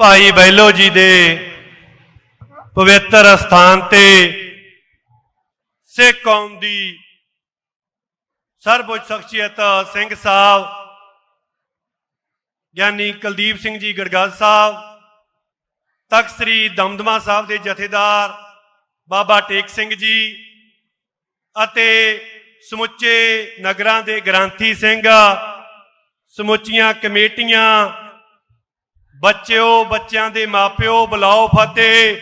ਭਾਈ ਬੈਲੋ ਜੀ ਦੇ ਪਵਿੱਤਰ ਸਥਾਨ ਤੇ ਸਿੱਖ ਕੌਮ ਦੀ ਸਰਬਉੱਚ ਸ਼ਖਸੀਅਤ ਸਿੰਘ ਸਾਹਿਬ, ਗਿਆਨੀ ਕੁਲਦੀਪ ਸਿੰਘ ਜੀ ਗੜਗੜ ਸਾਹਿਬ, ਤਖਤ ਸ੍ਰੀ ਦਮਦਮਾ ਸਾਹਿਬ ਦੇ ਜਥੇਦਾਰ ਬਾਬਾ ਟੇਕ ਸਿੰਘ ਜੀ ਅਤੇ ਸਮੁੱਚੇ ਨਗਰਾਂ ਦੇ ਗ੍ਰੰਥੀ ਸਿੰਘ, ਸਮੁੱਚੀਆਂ ਕਮੇਟੀਆਂ ਬੱਚਿਓ, ਬੱਚਿਆਂ ਦੇ ਮਾਪਿਓ, ਬੁਲਾਓ ਫਤਿਹ।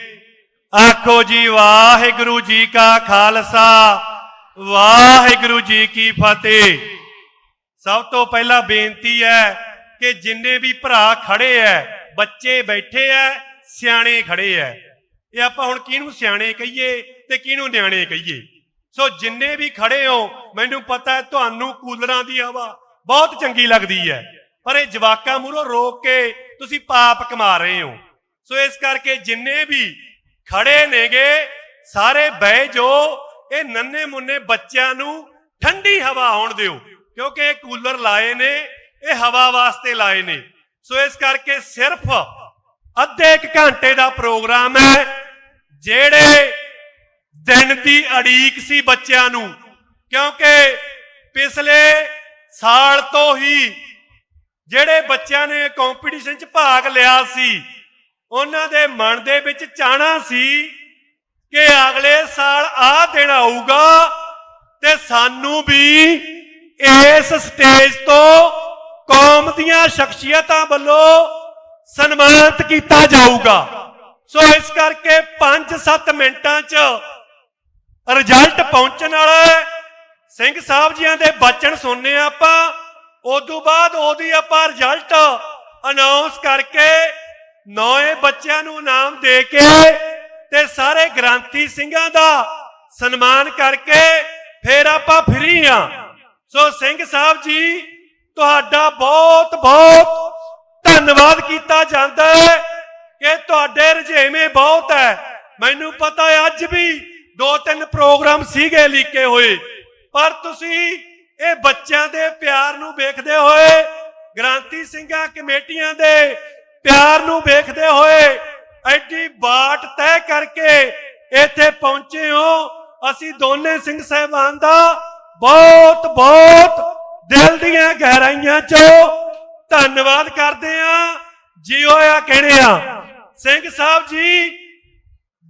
ਆਖੋ ਜੀ, ਵਾਹਿਗੁਰੂ ਜੀ ਕਾ ਖਾਲਸਾ, ਵਾਹਿਗੁਰੂ ਜੀ ਕੀ ਫਤਿਹ। ਸਭ ਤੋਂ ਪਹਿਲਾਂ ਬੇਨਤੀ ਹੈ ਕਿ ਜਿੰਨੇ ਵੀ ਭਰਾ ਖੜੇ ਐ ਬੱਚੇ ਬੈਠੇ ਐ ਸਿਆਣੇ ਖੜੇ ਐ ਇਹ ਆਪਾਂ ਹੁਣ ਕਿਹਨੂੰ ਸਿਆਣੇ ਕਹੀਏ ਤੇ ਕਿਹਨੂੰ ਨਿਆਣੇ ਕਹੀਏ? ਸੋ ਜਿੰਨੇ ਵੀ ਖੜੇ ਹੋ, ਮੈਨੂੰ ਪਤਾ ਹੈ ਤੁਹਾਨੂੰ ਕੂਲਰਾਂ ਦੀ ਹਵਾ ਬਹੁਤ ਚੰਗੀ ਲੱਗਦੀ ਹੈ। ਪਰ ਇਹ ਜਵਾਕਾਂ ਮੂਹਰੋਂ ਰੋਕ ਕੇ ਤੁਸੀਂ ਪਾਪ ਕਮਾ ਰਹੇ ਹੋ। ਸੋ ਇਸ ਕਰਕੇ ਜਿੰਨੇ ਵੀ ਖੜੇ ਨੇਗੇ, ਸਾਰੇ ਬਹਿ ਜੋ ਇਹ ਨੰਨੇ ਮੁੰਨੇ ਬੱਚਿਆਂ ਨੂੰ ਠੰਡੀ ਹਵਾ ਆਉਣ ਦਿਓ, ਕਿਉਂਕਿ ਇਹ ਕੂਲਰ ਲਾਏ ਨੇ, ਇਹ ਹਵਾ ਵਾਸਤੇ ਲਾਏ ਨੇ। ਸੋ ਇਸ ਕਰਕੇ ਸਿਰਫ ਅੱਧੇ ਇੱਕ ਘੰਟੇ ਦਾ ਪ੍ਰੋਗਰਾਮ ਹੈ, ਜਿਹੜੇ ਦਿਨ ਦੀ ਅੜੀਕ ਸੀ ਬੱਚਿਆਂ ਨੂੰ, ਕਿਉਂਕਿ ਪਿਛਲੇ ਸਾਲ ਤੋਂ ਹੀ ਜਿਹੜੇ ਬੱਚਿਆਂ ਨੇ ਕੰਪੀਟੀਸ਼ਨ 'ਚ ਭਾਗ ਲਿਆ ਸੀ, ਉਹਨਾਂ ਦੇ ਮਨ ਦੇ ਵਿੱਚ ਚਾਹਣਾ ਸੀ ਕਿ ਅਗਲੇ ਸਾਲ ਆਹ ਦਿਨ ਆਊਗਾ ਤੇ ਸਾਨੂੰ ਵੀ ਇਸ ਸਟੇਜ ਤੋਂ ਕੌਮ ਦੀਆਂ ਸ਼ਖਸੀਅਤਾਂ ਵੱਲੋਂ ਸਨਮਾਨਿਤ ਕੀਤਾ ਜਾਊਗਾ। ਸੋ ਇਸ ਕਰਕੇ 5-7 ਮਿੰਟਾਂ 'ਚ ਰਿਜ਼ਲਟ ਪਹੁੰਚਣ ਵਾਲਾ ਸਿੰਘ ਸਾਹਿਬ ਜੀਆਂ ਦੇ ਬਚਨ ਸੁਣਨੇ ਆਪਾਂ। ਆਪਾਂ ਤੋਂ ਬਾਅਦ ਉਹਦੀ ਆਪਾਂ ਰਿਜ਼ਲਟ ਅਨਾਉਂਸ ਕਰਕੇ ਨੌਏ ਬੱਚਿਆਂ ਨੂੰ ਇਨਾਮ ਦੇ ਕੇ ਤੇ ਸਾਰੇ ਗ੍ਰਾਂਤੀ ਸਿੰਘਾਂ ਦਾ ਸਨਮਾਨ ਕਰਕੇ ਫਿਰ ਆਪਾਂ ਫਰੀ ਆ ਸੋ ਸਿੰਘ ਸਾਹਿਬ ਜੀ, ਤੁਹਾਡਾ ਬਹੁਤ ਬਹੁਤ ਧੰਨਵਾਦ ਕੀਤਾ ਜਾਂਦਾ ਹੈ ਕਿ ਤੁਹਾਡੇ ਰੁਝੇਵੇਂ ਬਹੁਤ ਹੈ। ਮੈਨੂੰ ਪਤਾ ਹੈ ਅੱਜ ਵੀ ਦੋ ਤਿੰਨ ਪ੍ਰੋਗਰਾਮ ਸੀਗੇ ਲੀਕੇ ਹੋਏ, ਪਰ ਤੁਸੀਂ ਇਹ ਬੱਚਿਆਂ ਦੇ ਪਿਆਰ ਨੂੰ ਵੇਖਦੇ ਹੋਏ, ਗ੍ਰਾਂਤੀ ਸਿੰਘਾਂ ਕਮੇਟੀਆਂ ਦੇ ਪਿਆਰ ਨੂੰ ਵੇਖਦੇ ਹੋਏ ਐਡੀ ਬਾਟ ਤੈਅ ਕਰਕੇ ਇੱਥੇ ਪਹੁੰਚੇ ਹੋ। ਅਸੀਂ ਦੋਨੇ ਸਿੰਘ ਸਹਿਬਾਨ ਦਾ ਬਹੁਤ ਬਹੁਤ ਦਿਲ ਦੀਆਂ ਗਹਿਰਾਈਆਂ ਚੋਂ ਧੰਨਵਾਦ ਕਰਦੇ ਆ ਜੀ ਹੋਇਆ ਕਹਿੰਦੇ ਆ, ਸਿੰਘ ਸਾਹਿਬ ਜੀ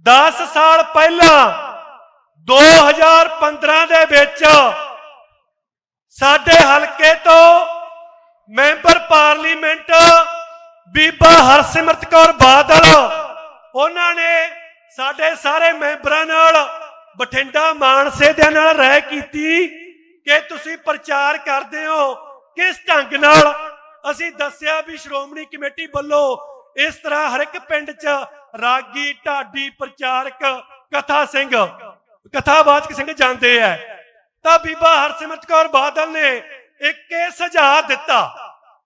10 ਸਾਲ ਪਹਿਲਾਂ 2015 ਦੇ ਵਿੱਚ ਸਾਡੇ ਹਲਕੇ ਤੋਂ ਮੈਂਬਰ ਪਾਰਲੀਮੈਂਟ ਬੀਬਾ ਹਰਸਿਮਰਤ ਕੌਰ ਬਾਦਲ, ਉਹਨਾਂ ਨੇ ਸਾਡੇ ਸਾਰੇ ਮੈਂਬਰਾਂ ਨਾਲ ਬਠਿੰਡਾ ਮਾਨਸੇ ਦੇ ਨਾਲ ਰਹਿ ਕੀਤੀ ਕਿ ਤੁਸੀਂ ਪ੍ਰਚਾਰ ਕਰਦੇ ਹੋ। ਕਿਸ ਢੰਗ ਨਾਲ? ਅਸੀਂ ਦੱਸਿਆ ਵੀ ਸ਼੍ਰੋਮਣੀ ਕਮੇਟੀ ਵੱਲੋਂ ਇਸ ਤਰ੍ਹਾਂ ਹਰ ਇੱਕ ਪਿੰਡ 'ਚ ਰਾਗੀ, ਢਾਡੀ ਪ੍ਰਚਾਰਕ ਕਥਾ ਸਿੰਘ, ਕਥਾਵਾਚਕ ਸਿੰਘ ਜਾਂਦੇ ਐ ਤਾਂ ਬੀਬਾ ਹਰਸਿਮਰਤ ਕੌਰ ਬਾਦਲ ਨੇ ਇੱਕ ਇਹ ਸੁਝਾਅ ਦਿੱਤਾ।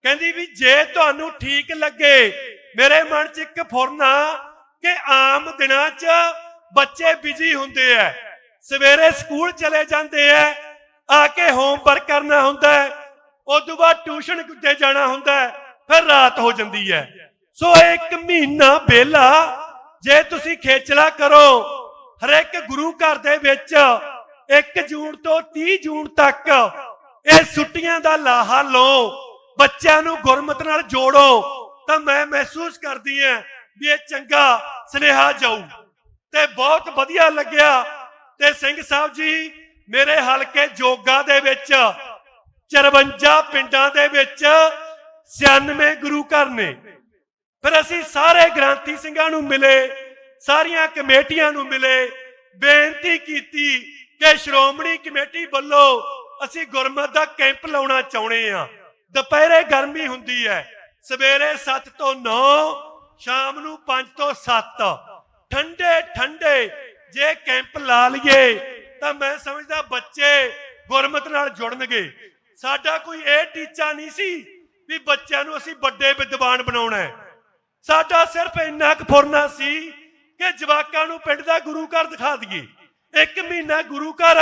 ਕਹਿੰਦੀ ਵੀ ਜੇ ਤੁਹਾਨੂੰ ਠੀਕ ਲੱਗੇ, ਮੇਰੇ ਮਨ 'ਚ ਇੱਕ ਫੁਰਨਾ ਕਿ ਆਮ ਦਿਨਾਂ 'ਚ ਬੱਚੇ ਬਿਜ਼ੀ ਹੁੰਦੇ ਐ, ਸਵੇਰੇ ਸਕੂਲ ਚਲੇ ਜਾਂਦੇ ਐ, ਆ ਕੇ ਹੋਮਵਰਕ ਕਰਨਾ ਹੁੰਦਾ ਹੈ ਉਦੋਂ ਬਾਅਦ ਟਿਊਸ਼ਨ ਤੇ ਜਾਣਾ ਹੁੰਦਾ ਹੈ ਫਿਰ ਰਾਤ ਹੋ ਜਾਂਦੀ ਹੈ ਸੋ ਇੱਕ ਮਹੀਨਾ ਬੇਲਾ ਜੇ ਤੁਸੀਂ ਖੇਚਲਾ ਕਰੋ ਹਰ ਇੱਕ ਗੁਰੂ ਘਰ ਦੇ ਵਿੱਚ 1 ਜੂਨ ਤੋਂ 30 ਜੂਨ ਤੱਕ ਇਹ ਛੁੱਟੀਆਂ ਦਾ ਲਾਹਾ ਲਓ, ਬੱਚਿਆਂ ਨੂੰ ਗੁਰਮਤ ਨਾਲ ਜੋੜੋ, ਤਾਂ ਮੈਂ ਮਹਿਸੂਸ ਕਰਦੀ ਹਾਂ ਵੀ ਇਹ ਚੰਗਾ ਸੁਨੇਹਾ ਜਾਊ। ਤੇ ਬਹੁਤ ਵਧੀਆ ਲੱਗਿਆ। ਤੇ ਸਿੰਘ ਸਾਹਿਬ ਜੀ, ਮੇਰੇ ਹਲਕੇ ਜੋਗਾ ਦੇ ਵਿੱਚ 54 ਪਿੰਡਾਂ ਦੇ ਵਿੱਚ 96 ਗੁਰੂ ਘਰ ਨੇ। ਫਿਰ ਅਸੀਂ ਸਾਰੇ ਗ੍ਰਾਂਤੀ ਸਿੰਘਾਂ ਨੂੰ ਮਿਲੇ, ਸਾਰੀਆਂ ਕਮੇਟੀਆਂ ਨੂੰ ਮਿਲੇ, ਬੇਨਤੀ ਕੀਤੀ ਕਿ ਸ਼੍ਰੋਮਣੀ ਕਮੇਟੀ ਵੱਲੋਂ ਅਸੀਂ ਗੁਰਮਤ ਦਾ ਕੈਂਪ ਲਾਉਣਾ ਚਾਹੁੰਦੇ ਆ ਦੁਪਹਿਰੇ ਗਰਮੀ ਹੁੰਦੀ ਹੈ, ਸਵੇਰੇ 7 ਤੋਂ 9 ਸ਼ਾਮ ਨੂੰ 5 ਤੋਂ 7 ਠੰਡੇ ਠੰਡੇ, ਜੇ ਕੈਂਪ ਲਾ ਲਈਏ, ਤਾਂ ਮੈਂ ਸਮਝਦਾ ਬੱਚੇ ਗੁਰਮਤ ਨਾਲ ਜੁੜਨਗੇ। ਸਾਡਾ ਕੋਈ ਇਹ ਟੀਚਾ ਨਹੀਂ ਸੀ ਵੀ ਬੱਚਿਆਂ ਨੂੰ ਅਸੀਂ ਵੱਡੇ ਵਿਦਵਾਨ ਬਣਾਉਣਾ ਹੈ। ਸਾਡਾ ਸਿਰਫ ਇੰਨਾ ਕੁ ਫੁਰਨਾ ਸੀ ਕਿ ਜਵਾਕਾਂ ਨੂੰ ਪਿੰਡ ਦਾ ਗੁਰੂ ਘਰ ਦਿਖਾ ਦਈਏ। ਇੱਕ ਮਹੀਨਾ ਗੁਰੂ ਘਰ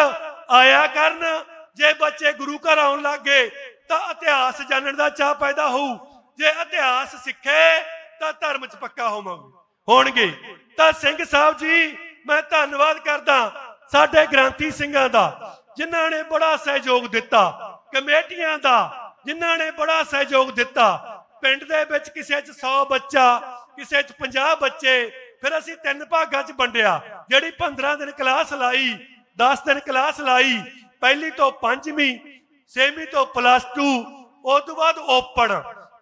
ਆਇਆ ਕਰਨ, ਜੇ ਬੱਚੇ ਗੁਰੂ ਘਰ ਆਉਣ ਲੱਗੇ ਤਾਂ ਇਤਿਹਾਸ ਜਾਣਨ ਦਾ ਚਾਹ ਪੈਦਾ ਹੋਊ। ਜੇ ਇਤਿਹਾਸ ਸਿੱਖੇ, ਤਾਂ ਧਰਮ 'ਚ ਪੱਕਾ ਹੋਵਾਂਗੇ। ਹੋਣਗੇ। ਤਾਂ ਸਿੰਘ ਸਾਹਿਬ ਜੀ, ਮੈਂ ਧੰਨਵਾਦ ਕਰਦਾ ਸਾਡੇ ਗ੍ਰਾਂਤੀ ਸਿੰਘਾਂ ਦਾ, ਜਿਨ੍ਹਾਂ ਨੇ ਬੜਾ ਸਹਿਯੋਗ ਦਿੱਤਾ, ਕਮੇਟੀਆਂ ਦਾ, ਜਿਨ੍ਹਾਂ ਨੇ ਬੜਾ ਸਹਿਯੋਗ ਦਿੱਤਾ। ਪਿੰਡ ਦੇ ਵਿੱਚ ਕਿਸੇ 'ਚ 100 ਬੱਚਾ, ਕਿਸੇ 'ਚ 50 ਬੱਚੇ ਫਿਰ ਅਸੀਂ ਤਿੰਨ ਭਾਗਾਂ 'ਚ ਵੰਡਿਆ। ਜਿਹੜੀ 15 ਦਿਨ ਕਲਾਸ ਲਾਈ 10 ਦਿਨ ਕਲਾਸ ਲਾਈ, ਪਹਿਲੀ ਤੋਂ ਪੰਜਵੀਂ, ਛੇਵੀਂ ਤੋਂ ਪਲੱਸ 2 ਉਸ ਤੋਂ ਬਾਅਦ ਓਪਨ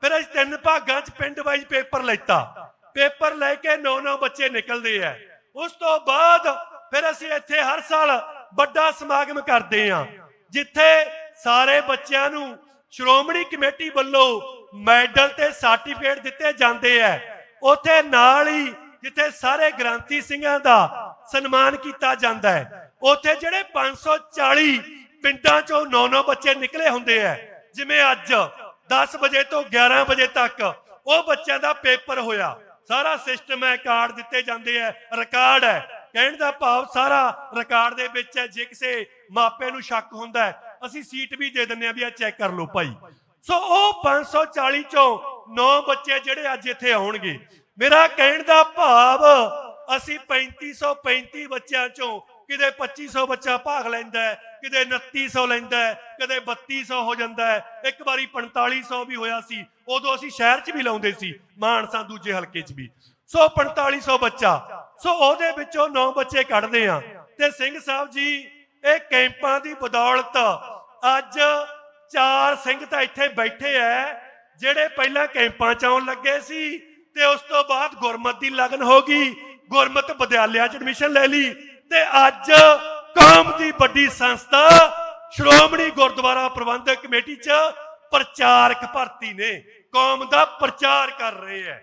ਫਿਰ ਅਸੀਂ ਤਿੰਨ ਭਾਗਾਂ 'ਚ ਪਿੰਡ ਵਾਈਜ਼ ਪੇਪਰ ਲੈਤਾ। ਪੇਪਰ ਲੈ ਕੇ 9-9 ਬੱਚੇ ਨਿਕਲਦੇ ਆ। ਉਸ ਤੋਂ ਬਾਅਦ ਫਿਰ ਅਸੀਂ ਇੱਥੇ ਹਰ ਸਾਲ ਵੱਡਾ ਸਮਾਗਮ ਕਰਦੇ ਆ। ਜਿੱਥੇ ਸਾਰੇ ਬੱਚਿਆਂ ਨੂੰ ਸ਼੍ਰੋਮਣੀ ਕਮੇਟੀ ਵੱਲੋਂ ਮੈਡਲ ਤੇ ਸਰਟੀਫਿਕੇਟ ਦਿੱਤੇ ਜਾਂਦੇ ਆ। ਉੱਥੇ ਨਾਲ ਹੀ ਜਿੱਥੇ ਸਾਰੇ ਗ੍ਰਾਂਤੀ ਸਿੰਘਾਂ ਦਾ ਸਨਮਾਨ ਕੀਤਾ ਜਾਂਦਾ ਹੈ, ਉੱਥੇ ਜਿਹੜੇ 540 ਪਿੰਡਾਂ ਚੋਂ 9-9 ਬੱਚੇ ਨਿਕਲੇ ਹੁੰਦੇ ਆ ਜਿਵੇਂ ਅੱਜ 10 ਵਜੇ ਤੋਂ 11 ਵਜੇ ਤੱਕ ਉਹ ਬੱਚਿਆਂ ਦਾ ਪੇਪਰ ਹੋਇਆ। ਸਾਰਾ ਸਿਸਟਮ ਹੈ, ਕਾਰਡ ਦਿੱਤੇ ਜਾਂਦੇ ਆ ਰਿਕਾਰਡ ਹੈ। ਕਹਿਣ ਦਾ ਭਾਵ ਸਾਰਾ ਰਿਕਾਰਡ ਦੇ ਵਿੱਚ ਹੈ, ਜੇ ਕਿਸੇ ਮਾਪੇ ਨੂੰ ਸ਼ੱਕ ਹੁੰਦਾ ਹੈ, ਅਸੀਂ ਸੀਟ ਵੀ ਦੇ ਦਿੰਦੇ ਆ ਵੀ ਆ ਚੈੱਕ ਕਰ ਲਓ ਭਾਈ। ਸੋ ਉਹ 540 ਚੋਂ 9 ਬੱਚੇ ਜਿਹੜੇ ਅੱਜ ਇੱਥੇ ਆਉਣਗੇ ਮੇਰਾ ਕਹਿਣ ਦਾ ਭਾਵ, ਅਸੀਂ 3535 ਬੱਚਿਆਂ ਚੋਂ ਕਿਤੇ 2500 ਬੱਚਾ ਭਾਗ ਲੈਂਦਾ ਹੈ, ਕਿਤੇ 2900 ਲੈਂਦਾ ਹੈ ਕਦੇ 3200 ਹੋ ਜਾਂਦਾ ਹੈ। ਇੱਕ ਵਾਰੀ 4500 ਵੀ ਹੋਇਆ ਸੀ, ਉਦੋਂ ਅਸੀਂ ਸ਼ਹਿਰ 'ਚ ਵੀ ਲਾਉਂਦੇ ਸੀ, ਮਾਨਸਾ ਦੂਜੇ ਹਲਕੇ 'ਚ ਵੀ। ਸੋ 4500 ਬੱਚਾ, ਸੋ ਉਹਦੇ ਵਿੱਚੋਂ 9 ਬੱਚੇ ਕੱਢਦੇ ਆ ਤੇ ਸਿੰਘ ਸਾਹਿਬ ਜੀ, ਇਹ ਕੈਂਪਾਂ ਦੀ ਬਦੌਲਤ ਅੱਜ ਚਾਰ ਸਿੰਘ ਤਾਂ ਇੱਥੇ ਬੈਠੇ ਐ, ਜਿਹੜੇ ਪਹਿਲਾਂ ਕੈਂਪਾਂ 'ਚ ਆਉਣ ਲੱਗੇ ਸੀ ਤੇ ਉਸ ਤੋਂ ਬਾਅਦ ਗੁਰਮਤ ਦੀ ਲਗਨ ਹੋ ਗਈ। ਗੁਰਮਤ ਵਿਦਿਆਲਿਆ 'ਚ ਐਡਮਿਸ਼ਨ ਲੈ ਲਈ ਤੇ ਅੱਜ ਕੌਮ ਦੀ ਵੱਡੀ ਸੰਸਥਾ ਸ਼੍ਰੋਮਣੀ ਗੁਰਦੁਆਰਾ ਪ੍ਰਬੰਧਕ ਕਮੇਟੀ 'ਚ ਪ੍ਰਚਾਰਕ ਭਰਤੀ ਨੇ। ਕੌਮ ਦਾ ਪ੍ਰਚਾਰ ਕਰ ਰਹੇ ਐ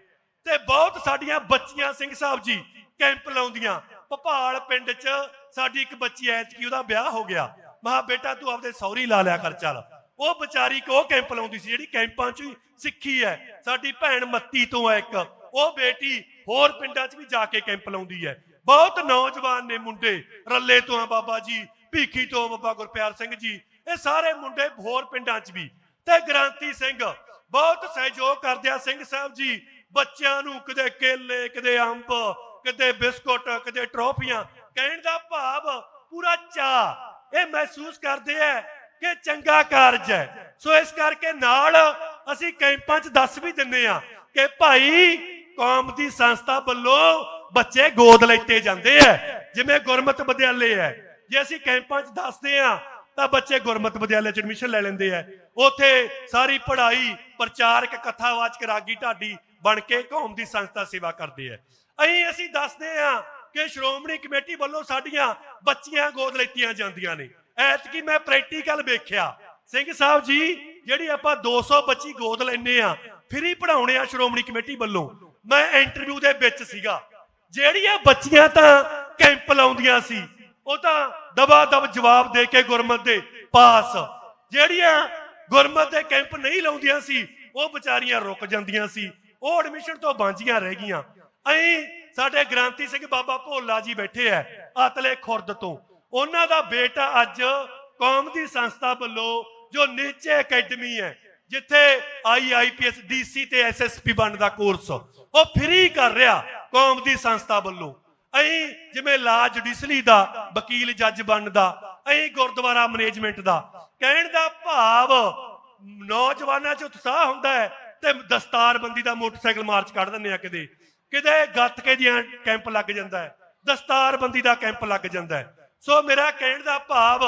ਤੇ ਬਹੁਤ ਸਾਡੀਆਂ ਬੱਚੀਆਂ, ਸਿੰਘ ਸਾਹਿਬ ਜੀ, ਕੈਂਪ ਲਾਉਂਦੀਆਂ। ਭਪਾਲ ਪਿੰਡ 'ਚ ਸਾਡੀ ਇੱਕ ਬੱਚੀ ਐਤਕੀ ਉਹਦਾ ਵਿਆਹ ਹੋ ਗਿਆ। ਮਹਾ ਬੇਟਾ ਤੂੰ ਆਪਦੇ ਸੌਰੀ ਲਾ ਲਿਆ ਕਰ ਚੱਲ। ਉਹ ਵਿਚਾਰੀ ਕੋ ਕੈਂਪ ਲਾਉਂਦੀ ਸੀ? ਜਿਹੜੀ ਕੈਂਪਾਂ 'ਚ ਸਿੱਖੀ ਹੈ, ਸਾਡੀ ਭੈਣ ਮੱਤੀ ਤੋਂ ਹੈ ਇੱਕ। ਉਹ ਬੇਟੀ ਹੋਰ ਪਿੰਡਾਂ 'ਚ ਵੀ ਜਾ ਕੇ ਕੈਂਪ ਲਾਉਂਦੀ ਹੈ। ਬਹੁਤ ਨੌਜਵਾਨ ਨੇ ਮੁੰਡੇ, ਰੱਲੇ ਤੋਂ ਆ ਬਾਬਾ ਜੀ, ਭੀਖੀ ਤੋਂ ਬਾਬਾ ਗੁਰਪਿਆਰ ਸਿੰਘ ਜੀ, ਇਹ ਸਾਰੇ ਮੁੰਡੇ ਹੋਰ ਪਿੰਡਾਂ 'ਚ ਵੀ। ਤੇ ਗ੍ਰਾਂਤੀ ਸਿੰਘ, ਬਹੁਤ ਸਹਿਯੋਗ ਕਰਦੇ ਆ ਸਿੰਘ ਸਾਹਿਬ ਜੀ, ਬੱਚਿਆਂ ਨੂੰ ਕਦੇ ਕੇਲੇ ਕਦੇ ਅੰਬ ਕਦੇ ਬਿਸਕੁਟ ਕਦੇ ਟਰੋਫੀਆਂ, ਕਹਿਣ ਦਾ ਭਾਵ ਪੂਰਾ ਚਾਹ ਇਹ ਮਹਿਸੂਸ ਕਰਦੇ ਆ ਕਿ ਚੰਗਾ ਕਾਰਜ ਹੈ। ਸੋ ਇਸ ਕਰਕੇ ਨਾਲ ਅਸੀਂ ਕੈਂਪਾਂ 'ਚ ਦੱਸ ਵੀ ਦਿੰਨੇ ਆ ਕਿ ਭਾਈ, ਕੌਮ ਦੀ ਸੰਸਥਾ ਵੱਲੋਂ ਬੱਚੇ ਗੋਦ ਲੈਤੇ ਜਾਂਦੇ ਆ ਜਿਵੇਂ ਗੁਰਮਤ ਵਿਦਿਆਲੇ ਹੈ। ਜੇ ਅਸੀਂ ਕੈਂਪਾਂ 'ਚ ਦੱਸਦੇ ਆ ਤਾਂ ਬੱਚੇ ਗੁਰਮਤ ਵਿਦਿਆਲੇ 'ਚ ਐਡਮਿਸ਼ਨ ਲੈ ਲੈਂਦੇ ਆ ਉਥੇ ਸਾਰੀ ਪੜ੍ਹਾਈ, ਪ੍ਰਚਾਰਕ ਕਥਾਵਾਚਕ, ਰਾਗੀ ਢਾਡੀ ਬਣ ਕੇ ਕੌਮ ਦੀ ਸੰਸਥਾ ਸੇਵਾ ਕਰਦੇ ਆ ਅਹੀਂ ਅਸੀਂ ਦੱਸਦੇ ਆ ਕਿ ਸ਼੍ਰੋਮਣੀ ਕਮੇਟੀ ਵੱਲੋਂ ਸਾਡੀਆਂ ਬੱਚੀਆਂ ਗੋਦ ਲੈਤੀਆਂ ਜਾਂਦੀਆਂ ਨੇ। ਐਤਕੀ ਮੈਂ ਪ੍ਰੈਕਟੀਕਲ ਵੇਖਿਆ। ਸਿੰਘ ਸਾਹਿਬ ਜੀ, ਜਿਹੜੀ ਆਪਾਂ 200 ਬੱਚੀ ਗੋਦ ਲੈਨੇ ਆ ਫ੍ਰੀ ਪੜਾਉਣੇ ਆ ਸ਼੍ਰੋਮਣੀ ਕਮੇਟੀ ਵੱਲੋਂ। ਮੈਂ ਇੰਟਰਵਿਊ ਦੇ ਵਿੱਚ ਸੀਗਾ। ਜਿਹੜੀਆਂ ਬੱਚੀਆਂ ਤਾਂ ਕੈਂਪ ਲਾਉਂਦੀਆਂ ਸੀ, ਉਹ ਤਾਂ ਦਬਾ ਦਬ ਜਵਾਬ ਦੇ ਕੇ ਗੁਰਮਤ ਦੇ ਪਾਸ। ਜਿਹੜੀਆਂ ਗੁਰਮਤ ਦੇ ਕੈਂਪ ਨਹੀਂ ਲਾਉਂਦੀਆਂ ਸੀ, ਉਹ ਵਿਚਾਰੀਆਂ ਰੁਕ ਜਾਂਦੀਆਂ ਸੀ। ਉਹ ਐਡਮਿਸ਼ਨ ਤੋਂ ਬਾਂਝੀਆਂ ਰਹਿ ਗਈਆਂ। ਐਂ ਸਾਡੇ ਗ੍ਰਾਂਤੀ ਸਿੰਘ ਬਾਬਾ ਭੋਲਾ ਜੀ ਬੈਠੇ ਐ ਅਤਲੇ ਖੁਰਦ ਤੋਂ। ਉਹਨਾਂ ਦਾ ਬੇਟਾ ਅੱਜ ਕੌਮ ਦੀ ਸੰਸਥਾ ਵੱਲੋਂ ਜੋ ਨੀਚੇ ਅਕੈਡਮੀ ਹੈ, ਜਿੱਥੇ ਆਈਆਈਪੀਐਸ ਡੀਸੀ ਤੇ ਐਸਐਸਪੀ ਬਣਨ ਦਾ ਕੋਰਸ ਉਹ ਫ੍ਰੀ ਕਰ ਰਿਹਾ ਕੌਮ ਦੀ ਸੰਸਥਾ ਵੱਲੋਂ। ਅਸੀਂ ਜਿਵੇਂ ਲਾ ਜੁਡੀਸਲੀ ਦਾ ਵਕੀਲ ਜੱਜ ਬਣਨ ਦਾ ਅਹੀਂ ਗੁਰਦੁਆਰਾ ਮੈਨੇਜਮੈਂਟ ਦਾ, ਕਹਿਣ ਦਾ ਭਾਵ ਨੌਜਵਾਨਾਂ 'ਚ ਉਤਸ਼ਾਹ ਹੁੰਦਾ ਹੈ ਤੇ ਦਸਤਾਰਬੰਦੀ ਦਾ ਮੋਟਰਸਾਈਕਲ ਮਾਰਚ ਕੱਢ ਦਿੰਦੇ ਆ ਕਿਤੇ। ਕਿਤੇ ਗੱਤਕੇ ਦੀਆਂ ਕੈਂਪ ਲੱਗ ਜਾਂਦਾ ਹੈ, ਦਸਤਾਰਬੰਦੀ ਦਾ ਕੈਂਪ ਲੱਗ ਜਾਂਦਾ ਹੈ। ਸੋ ਮੇਰਾ ਕਹਿਣ ਦਾ ਭਾਵ,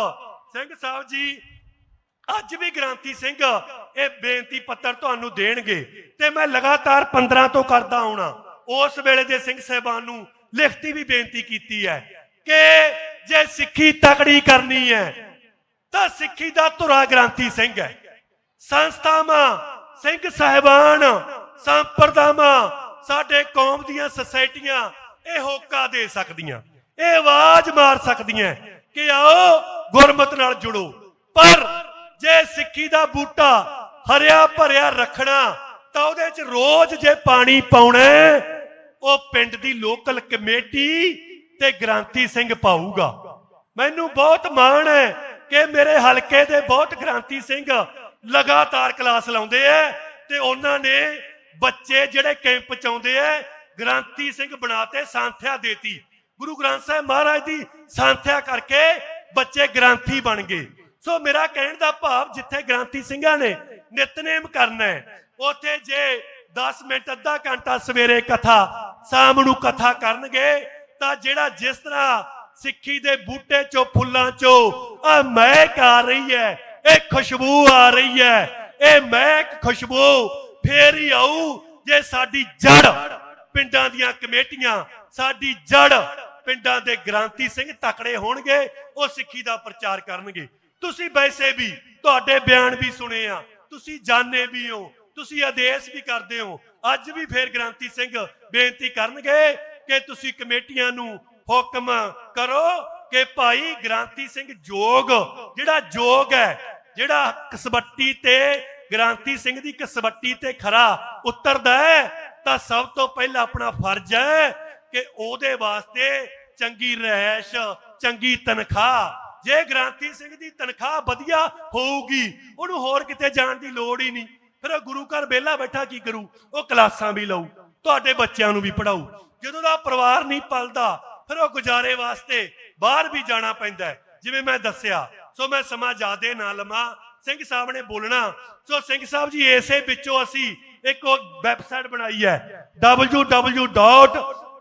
ਸਿੰਘ ਸਾਹਿਬ ਜੀ, ਅੱਜ ਵੀ ਗ੍ਰਾਂਤੀ ਸਿੰਘ, ਇਹ ਬੇਨਤੀ ਪੱਤਰ ਤੁਹਾਨੂੰ ਦੇਣਗੇ ਤੇ ਮੈਂ ਲਗਾਤਾਰ 15 ਤੋਂ ਕਰਦਾ ਆਉਣਾ। ਉਸ ਵੇਲੇ ਦੇ ਸਿੰਘ ਸਾਹਿਬਾਨ ਨੂੰ ਲਿਖਤੀ ਵੀ ਬੇਨਤੀ ਕੀਤੀ ਹੈ ਕਿ ਜੇ ਸਿੱਖੀ ਤਕੜੀ ਕਰਨੀ ਹੈ, ਤਾਂ ਸਿੱਖੀ ਦਾ ਧੁਰਾ ਗ੍ਰਾਂਤੀ ਸਿੰਘ ਹੈ। ਸੰਸਥਾਵਾਂ, ਸਿੰਘ ਸਾਹਿਬਾਨ, ਸੰਪਰਦਾਵਾਂ, ਸਾਡੇ ਕੌਮ ਦੀਆਂ ਸੁਸਾਇਟੀਆਂ ਇਹ ਹੋਕਾ ਦੇ ਸਕਦੀਆਂ। ਇਹ ਆਵਾਜ਼ ਮਾਰ ਸਕਦੀਆਂ ਕਿ ਆਓ ਗੁਰਮਤ ਨਾਲ ਜੁੜੋ। ਪਰ ਜੇ ਸਿੱਖੀ ਦਾ ਬੂਟਾ ਹਰਿਆ ਭਰਿਆ ਰੱਖਣਾ ਤਾਂ ਉਹਦੇ 'ਚ ਰੋਜ਼ ਜੇ ਪਾਣੀ ਪਾਉਣਾ ਹੈ, ਉਹ ਪਿੰਡ ਦੀ ਲੋਕਲ ਕਮੇਟੀ ਤੇ ਗ੍ਰਾਂਤੀ ਸਿੰਘ ਪਾਊਗਾ। ਮੈਨੂੰ ਬਹੁਤ ਮਾਣ ਹੈ ਕਿ ਮੇਰੇ ਹਲਕੇ ਦੇ ਬਹੁਤ ਗ੍ਰਾਂਤੀ ਸਿੰਘ ਲਗਾਤਾਰ ਕਲਾਸ ਲਾਉਂਦੇ ਐ ਤੇ ਉਹਨਾਂ ਨੇ ਬੱਚੇ ਜਿਹੜੇ ਕੈਂਪ ਚ ਆਉਂਦੇ ਐ ਗ੍ਰਾਂਤੀ ਸਿੰਘ ਬਣਾਤੇ ਸੰਥਿਆ ਦੇਤੀ। ਗੁਰੂ ਗ੍ਰੰਥ ਸਾਹਿਬ ਮਹਾਰਾਜ ਦੀ ਸੰਥਿਆ ਕਰਕੇ ਬੱਚੇ ਗ੍ਰੰਥੀ ਬਣ ਗਏ। ਸੋ ਮੇਰਾ ਕਹਿਣ ਦਾ ਭਾਵ ਜਿੱਥੇ ਗ੍ਰੰਥੀ ਸਿੰਘਾਂ ਨੇ ਨਿਤਨੇਮ ਕਰਨਾ ਹੈ, ਉੱਥੇ ਜੇ 10 ਮਿੰਟ ਅੱਧਾ ਘੰਟਾ ਸਵੇਰੇ ਕਥਾ, ਸ਼ਾਮ ਨੂੰ ਕਥਾ ਕਰਨਗੇ, ਤਾਂ ਜਿਹੜਾ ਜਿਸ ਤਰ੍ਹਾਂ ਸਿੱਖੀ ਦੇ ਬੂਟੇ ਚੋਂ, ਫੁੱਲਾਂ ਚੋਂ ਆ ਮਹਿਕ ਆ ਰਹੀ ਹੈ, ਇਹ ਖੁਸ਼ਬੂ ਆ ਰਹੀ ਹੈ, ਇਹ ਮਹਿਕ ਖੁਸ਼ਬੂ ਫੇਰ ਹੀ ਆਊ ਜੇ ਸਾਡੀ ਜੜ ਪਿੰਡਾਂ ਦੀਆਂ ਕਮੇਟੀਆਂ, ਸਾਡੀ ਜੜ ਪਿੰਡਾਂ ਦੇ ਗ੍ਰਾਂਤੀ ਸਿੰਘ ਤਕੜੇ ਹੋਣਗੇ, ਉਹ ਸਿੱਖੀ ਦਾ ਪ੍ਰਚਾਰ ਕਰਨਗੇ। ਤੁਸੀਂ ਵੈਸੇ ਵੀ, ਤੁਹਾਡੇ ਬਿਆਨ ਵੀ ਸੁਣੇ ਆ, ਤੁਸੀਂ ਜਾਣੇ ਵੀ ਹੋ, ਤੁਸੀਂ ਆਦੇਸ਼ ਵੀ ਕਰਦੇ ਹੋ, ਅੱਜ ਵੀ ਫੇਰ ਗ੍ਰਾਂਤੀ ਸਿੰਘ ਬੇਨਤੀ ਕਰਨਗੇ ਕਿ ਤੁਸੀਂ ਕਮੇਟੀਆਂ ਨੂੰ ਹੁਕਮ ਕਰੋ ਕਿ ਭਾਈ ਗ੍ਰਾਂਤੀ ਸਿੰਘ ਜੋਗ, ਜਿਹੜਾ ਜੋਗ ਹੈ, ਜਿਹੜਾ ਕਸਬੱਟੀ ਤੇ, ਗ੍ਰਾਂਤੀ ਸਿੰਘ ਦੀ ਕਸਬੱਟੀ ਤੇ ਖਰਾ ਉਤਰਦਾ ਹੈ, ਤਾਂ ਸਭ ਤੋਂ ਪਹਿਲਾਂ ਆਪਣਾ ਫਰਜ਼ ਹੈ ਕਿ ਉਹਦੇ ਵਾਸਤੇ ਚੰਗੀ ਰਹਿਸ਼ ਚੰਗੀ ਤਨਖਾਹ। ਜੇ ਗ੍ਰਾਂਤੀ ਸਿੰਘ ਦੀ ਤਨਖਾਹ ਵਧੀਆ ਹੋਊਗੀ, ਉਹਨੂੰ ਹੋਰ ਕਿਤੇ ਜਾਣ ਦੀ ਲੋੜ ਹੀ ਨਹੀਂ। ਫਿਰ ਉਹ ਗੁਰੂ ਘਰ ਵਿਹਲਾ ਬੈਠਾ ਕੀ ਕਰੂ? ਉਹ ਕਲਾਸਾਂ ਵੀ ਲਊ, ਤੁਹਾਡੇ ਬੱਚਿਆਂ ਨੂੰ ਵੀ ਪੜਾਊ ਜਦੋਂ ਦਾ ਪਰਿਵਾਰ ਨਹੀਂ ਪਲਦਾ, ਫਿਰ ਉਹ ਗੁਜ਼ਾਰੇ ਵਾਸਤੇ ਬਾਹਰ ਵੀ ਜਾਣਾ ਪੈਂਦਾ ਜਿਵੇਂ ਮੈਂ ਦੱਸਿਆ, ਸੋ ਮੈਂ ਸਮਾਂ ਜ਼ਿਆਦੇ ਨਾ ਲਵਾਂ। ਸਿੰਘ ਸਾਹਿਬ ਨੇ ਬੋਲਣਾ, ਸੋ ਸਿੰਘ ਸਾਹਿਬ ਜੀ, ਇਸੇ ਵਿੱਚੋਂ ਅਸੀਂ ਇੱਕ ਵੈਬਸਾਈਟ ਬਣਾਈ ਹੈ।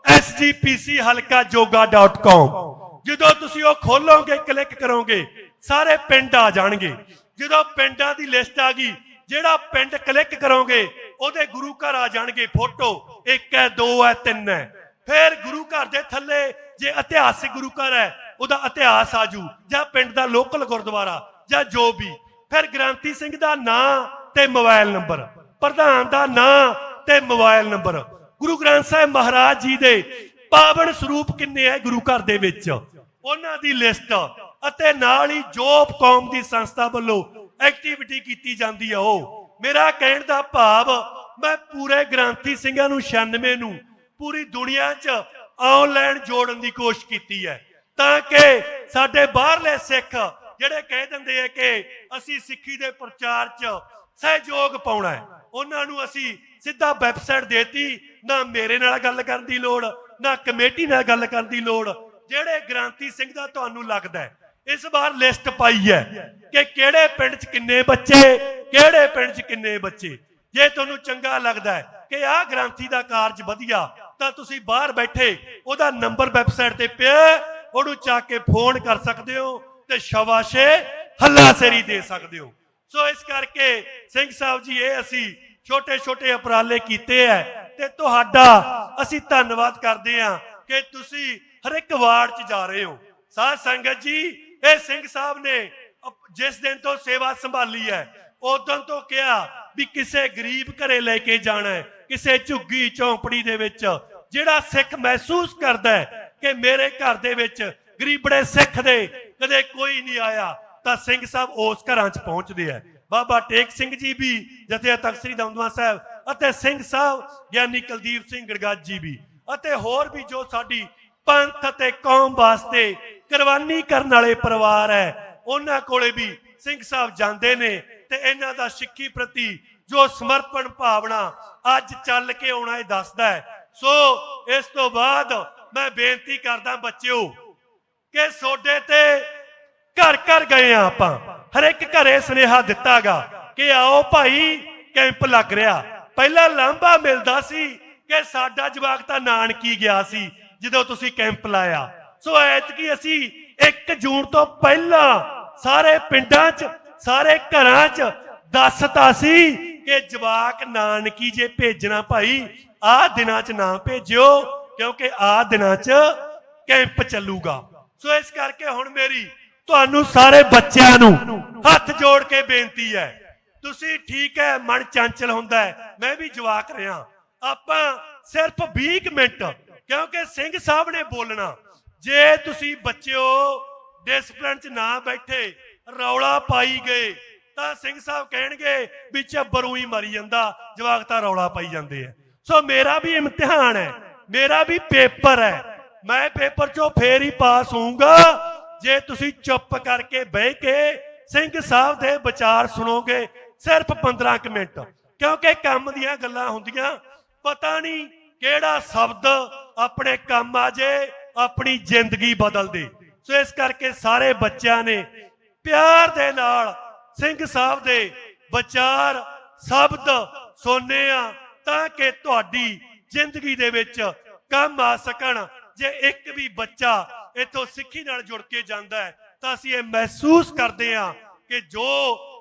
www.sgpchalkajoga.com ਜਦੋਂ ਤੁਸੀਂ ਉਹ ਖੋਲੋਗੇ ਕਲਿੱਕ ਕਰੋਗੇ, ਸਾਰੇ ਪਿੰਡ ਆ ਜਾਣਗੇ। ਜਦੋਂ ਪਿੰਡਾਂ ਦੀ ਲਿਸਟ ਆ ਗਈ, ਜਿਹੜਾ ਪਿੰਡ ਕਲਿੱਕ ਕਰੋਗੇ, ਉਹਦੇ ਗੁਰੂ ਘਰ ਆ ਜਾਣਗੇ। ਫੋਟੋ ਇੱਕ ਹੈ, ਦੋ ਹੈ, ਤਿੰਨ ਹੈ। ਫਿਰ ਗੁਰੂ ਘਰ ਦੇ ਥੱਲੇ ਜੇ ਇਤਿਹਾਸਿਕ ਗੁਰੂ ਘਰ ਹੈ, ਉਹਦਾ ਇਤਿਹਾਸ ਆਜੂ ਜਾਂ। ਪਿੰਡ ਦਾ ਲੋਕਲ ਗੁਰਦੁਆਰਾ, ਜਾਂ ਜੋ ਵੀ। ਫਿਰ ਗ੍ਰਾਂਤੀ ਸਿੰਘ ਦਾ ਨਾਂ ਤੇ ਮੋਬਾਈਲ ਨੰਬਰ, ਪ੍ਰਧਾਨ ਦਾ ਨਾਂ ਤੇ ਮੋਬਾਈਲ ਨੰਬਰ। ਗੁਰੂ ਗ੍ਰੰਥ ਸਾਹਿਬ ਮਹਾਰਾਜ ਜੀ ਦੇ ਪਾਵਨ ਸਰੂਪ ਕਿੰਨੇ ਹੈ ਗੁਰੂ ਘਰ ਦੇ ਵਿੱਚ? ਉਹਨਾਂ ਦੀ ਲਿਸਟ ਅਤੇ ਨਾਲ ਹੀ ਜੋਬ ਕੌਮ ਦੀ ਸੰਸਥਾ ਵੱਲੋਂ ਐਕਟੀਵਿਟੀ ਕੀਤੀ ਜਾਂਦੀ ਹੈ ਉਹ। ਮੇਰਾ ਕਹਿਣ ਦਾ ਭਾਵ, ਮੈਂ ਪੂਰੇ ਗ੍ਰਾਂਤੀ ਸਿੰਘਾਂ ਨੂੰ 96 ਨੂੰ ਪੂਰੀ ਦੁਨੀਆ 'ਚ ਆਨਲਾਈਨ ਜੋੜਨ ਦੀ ਕੋਸ਼ਿਸ਼ ਕੀਤੀ ਹੈ। ਤਾਂ ਕਿ ਸਾਡੇ ਬਾਹਰਲੇ ਸਿੱਖ ਜਿਹੜੇ ਕਹਿ ਦਿੰਦੇ ਆ ਕਿ ਅਸੀਂ ਸਿੱਖੀ ਦੇ ਪ੍ਰਚਾਰ 'ਚ ਸਹਿਯੋਗ ਪਾਉਣਾ ਹੈ, ਉਹਨਾਂ ਨੂੰ ਅਸੀਂ ਸਿੱਧਾ ਵੈਬਸਾਈਟ ਦੇਤੀ, ਨਾ ਮੇਰੇ ਨਾਲ ਗੱਲ ਕਰਨ ਦੀ ਲੋੜ, ਨਾ ਕਮੇਟੀ ਨਾਲ ਗੱਲ ਕਰਨ ਦੀ ਲੋੜ। ਜਿਹੜੇ ਗ੍ਰਾਂਤੀ ਸਿੰਘ ਦਾ ਤੁਹਾਨੂੰ ਲੱਗਦਾ ਇਸ ਵਾਰ ਲਿਸਟ ਪਾਈ ਹੈ ਕਿ ਕਿਹੜੇ ਪਿੰਡ 'ਚ ਕਿੰਨੇ ਬੱਚੇ, ਕਿਹੜੇ ਪਿੰਡ 'ਚ ਕਿੰਨੇ ਬੱਚੇ। ਜੇ ਤੁਹਾਨੂੰ ਚੰਗਾ ਲੱਗਦਾ ਹੈ ਕਿ ਆਹ ਗ੍ਰਾਂਤੀ ਦਾ ਕਾਰਜ ਵਧੀਆ, ਤਾਂ ਤੁਸੀਂ ਬਾਹਰ ਬੈਠੇ ਉਹਦਾ ਨੰਬਰ ਵੈਬਸਾਈਟ ਤੇ ਪਿਆ ਉਹਨੂੰ ਚੱਕ ਕੇ ਫੋਨ ਕਰ ਸਕਦੇ ਹੋ ਤੇ ਸ਼ਾਬਾਸ਼ੇ ਹੱਲਾਸ਼ੇਰੀ ਦੇ ਸਕਦੇ ਹੋ। ਸੋ ਇਸ ਕਰਕੇ ਸਿੰਘ ਸਾਹਿਬ ਜੀ, ਇਹ ਅਸੀਂ ਛੋਟੇ ਛੋਟੇ ਉਪਰਾਲੇ ਕੀਤੇ ਐ ਤੇ ਤੁਹਾਡਾ ਅਸੀਂ ਧੰਨਵਾਦ ਕਰਦੇ ਹਾਂ ਕਿ ਤੁਸੀਂ ਹਰ ਇੱਕ ਵਾਰਡ 'ਚ ਜਾ ਰਹੇ ਹੋ। ਸਾਧ ਸੰਗਤ ਜੀ, ਇਹ ਸਿੰਘ ਸਾਹਿਬ ਨੇ ਜਿਸ ਦਿਨ ਤੋਂ ਸੇਵਾ ਸੰਭਾਲੀ ਹੈ ਉਦੋਂ ਤੋਂ ਕਿਹਾ ਵੀ ਕਿਸੇ ਗਰੀਬ ਘਰੇ ਲੈ ਕੇ ਜਾਣਾ ਹੈ ਕਿਸੇ ਝੁੱਗੀ ਝੌਂਪੜੀ ਦੇ ਵਿੱਚ, ਜਿਹੜਾ ਸਿੱਖ ਮਹਿਸੂਸ ਕਰਦਾ ਹੈ ਕਿ ਮੇਰੇ ਘਰ ਦੇ ਵਿੱਚ ਗਰੀਬੜੇ ਸਿੱਖ ਦੇ ਕਦੇ ਕੋਈ ਨਹੀਂ ਆਇਆ, ਤਾਂ ਸਿੰਘ ਸਾਹਿਬ ਉਸ ਘਰਾਂ 'ਚ ਪਹੁੰਚਦੇ ਆ ਬਾਬਾ ਟੇਕ ਸਿੰਘ ਜੀ ਵੀ, ਜਥੇ ਤਖਤ ਸ੍ਰੀ ਦਮਦਮਾ ਸਾਹਿਬ, ਅਤੇ ਸਿੰਘ ਸਾਹਿਬ, ਗਿਆਨੀ ਕੁਲਦੀਪ ਸਿੰਘ ਗੜਗਾਜ ਜੀ ਵੀ। ਅਤੇ ਹੋਰ ਵੀ ਜੋ ਸਾਡੀ ਪੰਥ ਅਤੇ ਕੌਮ ਵਾਸਤੇ ਕੁਰਬਾਨੀ ਕਰਨ ਵਾਲੇ ਪਰਿਵਾਰ ਹੈ, ਉਹਨਾਂ ਕੋਲੇ ਵੀ ਸਿੰਘ ਸਾਹਿਬ ਜਾਂਦੇ ਨੇ, ਤੇ ਇਹਨਾਂ ਦਾ ਸਿੱਖੀ ਪ੍ਰਤੀ ਜੋ ਸਮਰਪਣ ਭਾਵਨਾ ਅੱਜ ਚੱਲ ਕੇ ਆਉਣਾ ਇਹ ਦੱਸਦਾ ਹੈ। ਸੋ, ਇਸ ਤੋਂ ਬਾਅਦ ਮੈਂ ਬੇਨਤੀ ਕਰਦਾ ਬੱਚਿਓ, ਕਿ ਸੋਡੇ ਤੇ ਘਰ ਘਰ ਗਏ ਆ ਆਪਾਂ। ਹਰ ਇੱਕ ਘਰੇ ਸੁਨੇਹਾ ਦਿੱਤਾਗਾ ਕਿ ਆਓ ਭਾਈ ਕੈਂਪ ਲੱਗ ਰਿਹਾ। ਪਹਿਲਾਂ ਲਾਂਭਾ ਮਿਲਦਾ ਸੀ ਕਿ ਸਾਡਾ ਜਵਾਕ ਤਾਂ ਨਾਨਕੀ ਗਿਆ ਸੀ, ਜਦੋਂ ਤੁਸੀਂ ਕੈਂਪ ਲਾਇਆ। ਸੋ ਐਤਕੀ ਅਸੀਂ 1 ਜੂਨ ਤੋਂ ਪਹਿਲਾਂ ਸਾਰੇ ਪਿੰਡਾਂ 'ਚ, ਸਾਰੇ ਘਰਾਂ 'ਚ ਦੱਸਤਾ ਸੀ ਕਿ ਜਵਾਕ ਨਾਨਕੀ ਜੇ ਭੇਜਣਾ ਭਾਈ ਆਹ ਦਿਨਾਂ 'ਚ ਨਾ ਭੇਜਿਓ, ਕਿਉਂਕਿ ਆਹ ਦਿਨਾਂ 'ਚ ਕੈਂਪ ਚੱਲੂਗਾ। ਸੋ ਇਸ ਕਰਕੇ ਹੁਣ ਮੇਰੀ, ਤੁਹਾਨੂੰ ਸਾਰੇ ਬੱਚਿਆਂ ਨੂੰ ਹੱਥ ਜੋੜ ਕੇ ਬੇਨਤੀ ਹੈ। ਤੁਸੀਂ ਠੀਕ ਹੈ, ਮਨ ਚੰਚਲ ਹੁੰਦਾ ਹੈ। ਮੈਂ ਵੀ ਜਵਾਕ ਰਿਹਾ। ਆਪਾਂ ਸਿਰਫ 20 ਮਿੰਟ, ਕਿਉਂਕਿ ਸਿੰਘ ਸਾਹਿਬ ਨੇ ਬੋਲਣਾ। ਜੇ ਤੁਸੀਂ ਬੱਚਿਓ ਡਿਸਪਲਿਨ 'ਚ ਨਾ ਬੈਠੇ, ਰੌਲਾ ਪਾਈ ਗਏ, ਤਾਂ ਸਿੰਘ ਸਾਹਿਬ ਕਹਿਣਗੇ ਵੀ ਚੱਬਰੂ ਹੀ ਮਰੀ ਜਾਂਦਾ, ਜਵਾਕ ਤਾਂ ਰੌਲਾ ਪਾਈ ਜਾਂਦੇ ਆ। ਸੋ ਮੇਰਾ ਵੀ ਇਮਤਿਹਾਨ ਹੈ, ਮੇਰਾ ਵੀ ਪੇਪਰ ਹੈ। ਮੈਂ ਪੇਪਰ 'ਚੋਂ ਫੇਰ ਹੀ ਪਾਸ ਹੋਊਂਗਾ। ਜੇ ਤੁਸੀਂ ਚੁੱਪ ਕਰਕੇ ਬਹਿ ਕੇ ਸਿੰਘ ਸਾਹਿਬ ਦੇ ਵਿਚਾਰ ਸੁਣੋਗੇ ਸਿਰਫ 15 ਕੁ ਮਿੰਟ, ਕਿਉਂਕਿ ਕੰਮ ਦੀਆਂ ਗੱਲਾਂ ਹੁੰਦੀਆਂ। ਪਤਾ ਨਹੀਂ ਕਿਹੜਾ ਸ਼ਬਦ ਆਪਣੇ ਕੰਮ ਆ ਜੇ, ਆਪਣੀ ਜ਼ਿੰਦਗੀ ਬਦਲ ਦੇ। ਸੋ ਇਸ ਕਰਕੇ ਸਾਰੇ ਬੱਚਿਆਂ ਨੇ ਪਿਆਰ ਦੇ ਨਾਲ ਸਿੰਘ ਸਾਹਿਬ ਦੇ ਵਿਚਾਰ, ਸ਼ਬਦ ਸੁਣਨੇ ਆ, ਤਾਂ ਕਿ ਤੁਹਾਡੀ ਜ਼ਿੰਦਗੀ ਦੇ ਵਿੱਚ ਕੰਮ ਆ ਸਕਣ। ਜੇ ਇੱਕ ਵੀ ਬੱਚਾ ਇਥੋਂ ਸਿੱਖੀ ਨਾਲ ਜੁੜ ਕੇ ਜਾਂਦਾ ਹੈ ਤਾਂ ਅਸੀਂ ਇਹ ਮਹਿਸੂਸ ਕਰਦੇ ਹਾਂ ਕਿ ਜੋ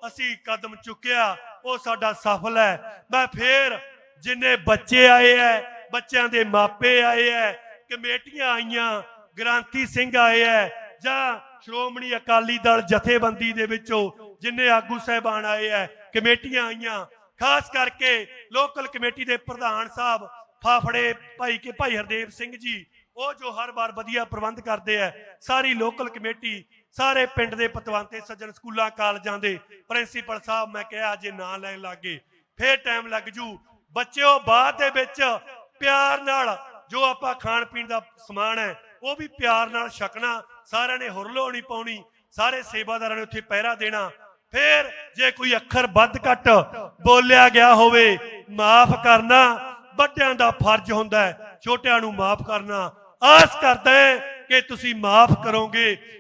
ਅਸੀਂ ਕਦਮ ਚੁੱਕਿਆ, ਉਹ ਸਾਡਾ ਸਫਲ ਹੈ। ਮੈਂ ਫੇਰ ਜਿੰਨੇ ਬੱਚੇ ਆਏ ਐ, ਬੱਚਿਆਂ ਦੇ ਮਾਪੇ ਆਏ ਐ, ਕਮੇਟੀਆਂ ਆਈਆਂ ਗ੍ਰਾਂਤੀ ਸਿੰਘ ਆਏ ਐ, ਜਾਂ ਸ਼੍ਰੋਮਣੀ ਅਕਾਲੀ ਦਲ ਜਥੇਬੰਦੀ ਦੇ ਵਿੱਚੋਂ ਜਿੰਨੇ ਆਗੂ ਸਹਿਬਾਨ ਆਏ ਐ, ਕਮੇਟੀਆਂ ਆਈਆਂ, ਖਾਸ ਕਰਕੇ ਲੋਕਲ ਕਮੇਟੀ ਦੇ ਪ੍ਰਧਾਨ ਸਾਹਿਬ ਫਾਫੜੇ ਭਾਈ ਕੇ ਭਾਈ ਹਰਦੇਵ ਸਿੰਘ ਜੀ, ਉਹ ਜੋ ਹਰ ਵਾਰ ਵਧੀਆ ਪ੍ਰਬੰਧ ਕਰਦੇ ਐ, ਸਾਰੀ ਲੋਕਲ ਕਮੇਟੀ ਸਾਰੇ ਪਿੰਡ ਦੇ ਪਤਵੰਤੇ, ਸੱਜਣ ਸਕੂਲਾਂ, ਕਾਲਜਾਂ ਦੇ ਪ੍ਰਿੰਸੀਪਲ ਸਾਹਿਬ, ਮੈਂ ਕਿਹਾ ਜੇ ਨਾਂ ਲੈਣ ਲੱਗੇ ਫੇਰ ਟਾਈਮ ਲੱਗ ਜੂ। ਬੱਚਿਓ, ਬਾਅਦ ਦੇ ਵਿੱਚ ਪਿਆਰ ਨਾਲ ਜੋ ਆਪਾਂ ਖਾਣ ਪੀਣ ਦਾ ਸਮਾਨ ਹੈ, ਉਹ ਵੀ ਪਿਆਰ ਨਾਲ ਛਕਣਾ, ਸਾਰਿਆਂ ਨੇ ਹੁਰਲੋ ਨਹੀਂ ਪਾਉਣੀ, ਸਾਰੇ ਸੇਵਾਦਾਰਾਂ ਨੇ ਉੱਥੇ ਪਹਿਰਾ ਦੇਣਾ। ਫੇਰ ਜੇ ਕੋਈ ਅੱਖਰ ਵੱਧ ਘੱਟ ਬੋਲਿਆ ਗਿਆ ਹੋਵੇ, ਮਾਫ ਕਰਨਾ, ਵੱਡਿਆਂ ਦਾ ਫਰਜ਼ ਹੁੰਦਾ ਹੈ, ਛੋਟਿਆਂ ਨੂੰ ਮਾਫ ਕਰਨਾ। ਆਸ ਕਰਦਾ ਹੈ ਕਿ ਤੁਸੀਂ ਮਾਫ ਕਰੋਗੇ